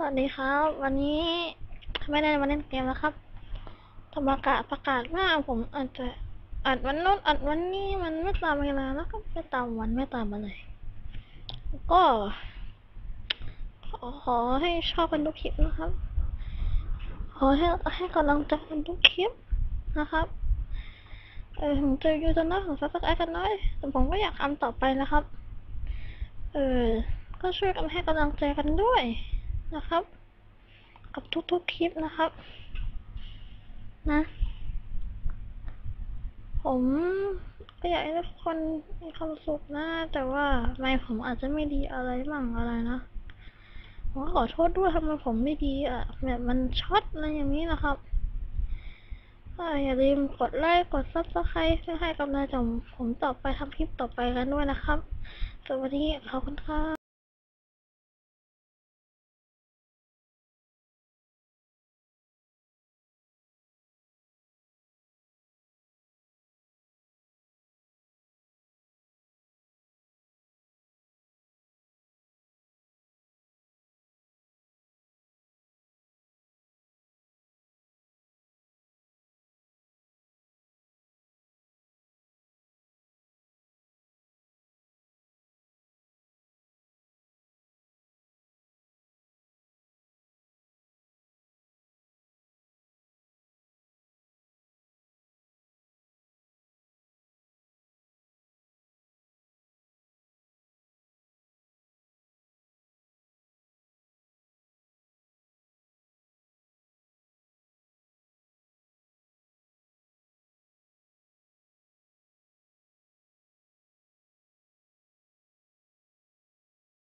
สวัสดีครับ วันนี้ไม่ได้มาเล่นเกมแล้วครับธรรมกะประกาศว่าผมอาจจะอัดวันโน้นอัดวันนี้มันไม่ตามเวลาแล้วก็ไม่ตามวันไม่ตามอะไรก็ขอขอให้ชอบกันทุกคลิปนะครับ ขอให้ให้กำลังใจกันทุกคลิปนะครับเออผมเจอยูทูบน้อยของซับสไครต์กันน้อยแต่ผมก็อยากทำต่อไปนะครับ เออก็ช่วยกันให้กำลังใจกันด้วย นะครับ กับทุกๆคลิปนะครับ นะ ผมก็อยากให้ทุกคนมีความสุขนะ แต่ว่าไม่ผมอาจจะไม่ดีอะไรบ้างอะไรนะผมก็ขอโทษด้วยทำไมผมไม่ดีอะ แบบมันช็อตอะไรอย่างนี้นะครับอย่าลืมกดไลค์ กดซับสไครต์เพื่อให้กำลังใจผมต่อไปทำคลิปต่อไปกันด้วยนะครับ สวัสดีขอบคุณครับ